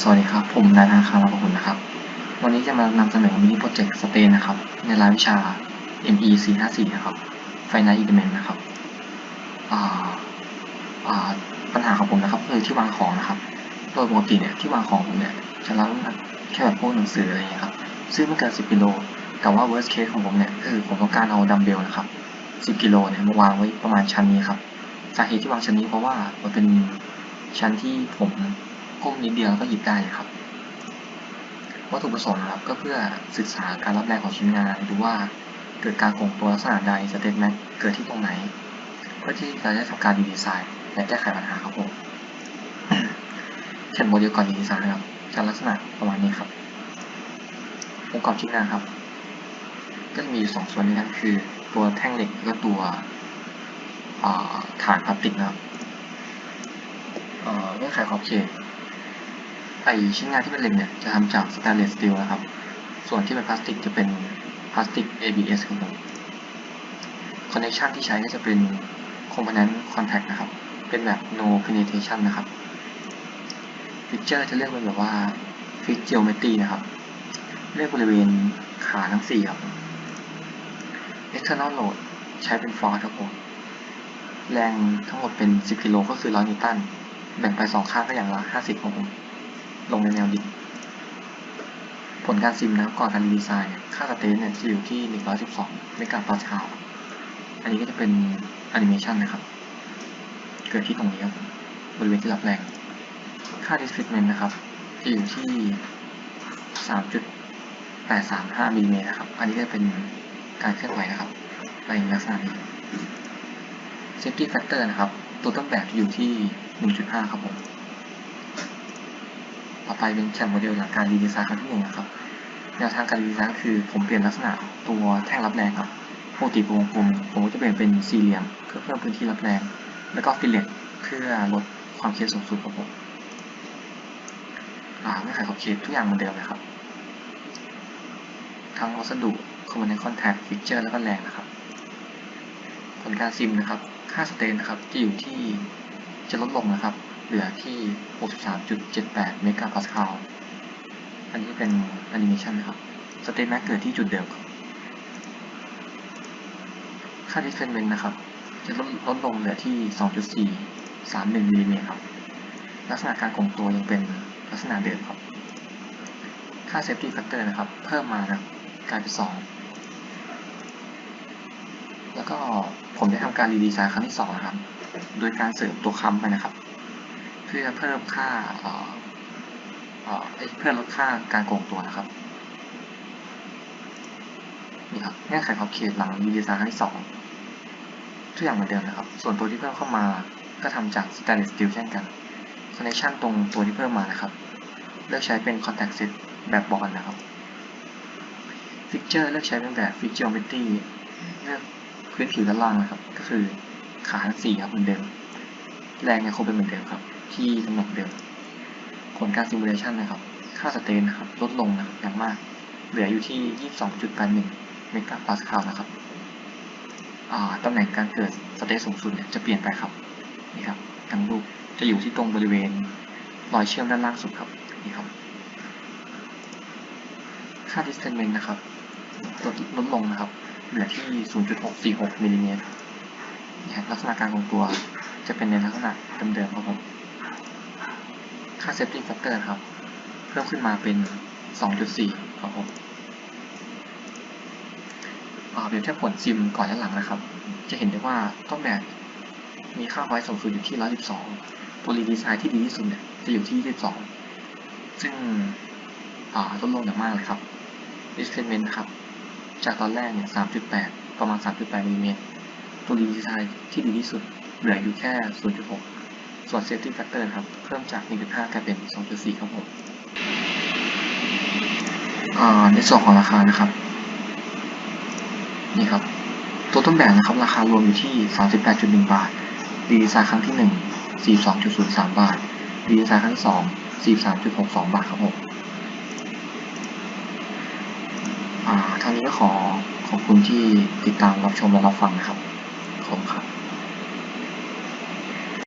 สวัสดีครับ ผมนายธนาคารมาคุณนะครับ วันนี้จะมานำเสนอมินิโปรเจกต์สเตนนะครับ ในรายวิชา ME 454นะครับ Finite Element นะครับปัญหาของผมนะครับคือที่วางของนะครับ โดยปกติเนี่ยที่วางของผมเนี่ยจะรับน้ำหนักแค่แบบพวกหนังสืออะไรอย่างเงี้ยครับ ซึ่งไม่เกิน 10 กิโล แต่ว่า worst case ของผมเนี่ยคือผมต้องการเอาดัมเบลนะครับ 10 กิโลเนี่ยมาวางไว้ประมาณชั้นนี้ครับ สาเหตุที่วางชั้นนี้เพราะว่ามันเป็นชั้นที่ผม ก้มนิดเดียวแล้วก็หยิบได้ครับ วัตถุประสงค์ครับก็เพื่อศึกษาการรับแรงของชิ้นงานหรือว่าเกิดการคงตัวลักษณะใดสเตทแมนเกิดที่ตรงไหน เพื่อที่จะได้ทำการดีไซน์และแก้ไขปัญหาครับผมเขียนโมเดลก่อนดีไซน์นะครับจะลักษณะประมาณนี้ครับองค์ประกอบชิ้นงานครับ ก็จะมีอยู่สองส่วนนี้ครับคือตัวแท่งเหล็กแล้วก็ตัวฐานพลาสติกนะครับเอ่อเงื่อนไขขอบเขต ไอชิ้นงานที่เป็นเหล็กเนี่ยจะทำจากสแตนเลสสตีลนะครับ ส่วนที่เป็นพลาสติกจะเป็นพลาสติก ABS ครับผมคอนเนคชันที่ใช้ก็จะเป็น component contact นะครับ เป็นแบบ no penetration นะครับ feature จะเลือกเป็นแบบว่า fix geometry นะครับ เลือกบริเวณขาทั้งสี่ครับ external load ใช้เป็น force ครับผมแรงทั้งหมดเป็น 10 กิโลก็คือ 100 นิวตัน แบ่งไปสองข้างก็อย่างละ 50 ครับผม ลงในแนวดิ่งผลการซิมนะก่อนการดีไซน์ค่าสเตนเนี่ยจะอยู่ที่ 112เมกะปาสคาลอันนี้ก็จะเป็นแอนิเมชันนะครับ เกิดที่ตรงนี้ครับบริเวณที่รับแรง ค่า displacement นะครับจะอยู่ที่ 3.835มิลลิเมตรนะครับ อันนี้จะเป็นการเคลื่อนไหวนะครับในลักษณะนี้ safety factor นะครับ ตัวต้นแบบจะอยู่ที่ 1.5 ครับผม ต่อไปเป็นแคมโมเดลหลักการรีดีไซน์ครั้งที่หนึ่งนะครับแนวทางการรีดีไซน์คือผมเปลี่ยนลักษณะตัวแท่งรับแรงครับปกติวงกลมผมก็จะเปลี่ยนเป็นสี่เหลี่ยมเพื่อเพิ่มพื้นที่รับแรง แล้วก็ฟิลเลตเพื่อลดความเครียดสูงสุดครับผมอ่าเงื่อนไขขอบเขตทุกอย่างเหมือนเดิมนะครับ ทั้งวัสดุ component contact fixture แล้วก็แรงนะครับ ผลการซิมนะครับ ค่าสเตนนะครับจะอยู่ที่จะลดลงนะครับ เหลือที่ 63.78 เมกะพาสคาล อันนี้เป็นแอนิเมชันนะครับ สเตทแม็กเกิดที่จุดเดิม ค่า displacement นะครับ จะลดลดลงเหลือที่ 2.431มิลลิเมตรครับ ลักษณะการคงตัวยังเป็นลักษณะเดิมครับ ค่า safety factor นะครับ เพิ่มมานะครับกลายเป็น 2 แล้วก็ผมได้ทำการรีดีไซน์ครั้งที่ 2 นะครับ โดยการเสริมตัวค้ำไปนะครับ พื่อเพิ่มค่าเอ่อเออเพื่อลดค่าการโกงตัวนะครับนี่ครับเงื่อนไขขอบเขตหลังรีดีไซน์ที่สองทุกอย่างเหมือนเดิมนะครับ ส่วนตัวที่เพิ่มเข้ามาก็ทำจาก stainless steel เช่นกัน connection ตรงตัวที่เพิ่มมานะครับ เลือกใช้เป็น contact set แบบบอลนะครับ fixture เลือกใช้เป็นแบบ fix geometry เลือกพื้นผิวด้านล่างนะครับ ก็คือขาทั้งสี่ครับเหมือนเดิม แรงยังคงเป็นเหมือนเดิมครับ ที่ตำหน่งเดิมผลการซิมูเลชันนะครับ ค่าสเตนนะครับ ลดลงนะอย่างมาก เหลืออยู่ที่ 22.81เมกะปาสคาลนะครับตำแหน่งการเกิดสเตทสูงสุดเนี่ยจะเปลี่ยนไปครับนี่ครับทั้งรูปจะอยู่ที่ตรงบริเวณรอยเชื่อมด้านล่างสุดครับนี่ครับ ค่า displacement นะครับลดลดลงนะครับ เหลือที่ 0.646มิลลิเมตรนี่ครับลักษณะการคงตัวจะเป็นในลักษณะเดิมๆครับผม ค่า safety factor ครับ เพิ่มขึ้นมาเป็น 2.4 ครับผมเปรียบเทียบผลซิมก่อนและหลังนะครับ จะเห็นได้ว่าต้นแบบมีค่าไว้สูงสุดอยู่ที่ 112 ตัวรีดีไซน์ที่ดีที่สุดเนี่ยจะอยู่ที่ 22 ซึ่งลดลงอย่างมากเลยครับ displacement ครับ จากตอนแรกเนี่ย 3.8 ประมาณ 3.8มิลลิเมตรตัวรีดีไซน์ที่ดีที่สุดเหลืออยู่แค่ 0.6 ส่วน safety factor ครับ เพิ่มจาก 1.5 กลายเป็น 2.4 ครับผมอ่าในส่วนของราคานะครับ นี่ครับ ตัวต้นแบบนะครับ ราคารวมอยู่ที่ 38.1 บาท ดีไซน์ครั้งที่ 1 42.03 บาท ดีไซน์ครั้งที่ 2 43.62 บาทครับผมอ่าทางนี้ก็ขอขอบคุณที่ติดตามรับชมและรับฟังนะครับ ขอบคุณครับ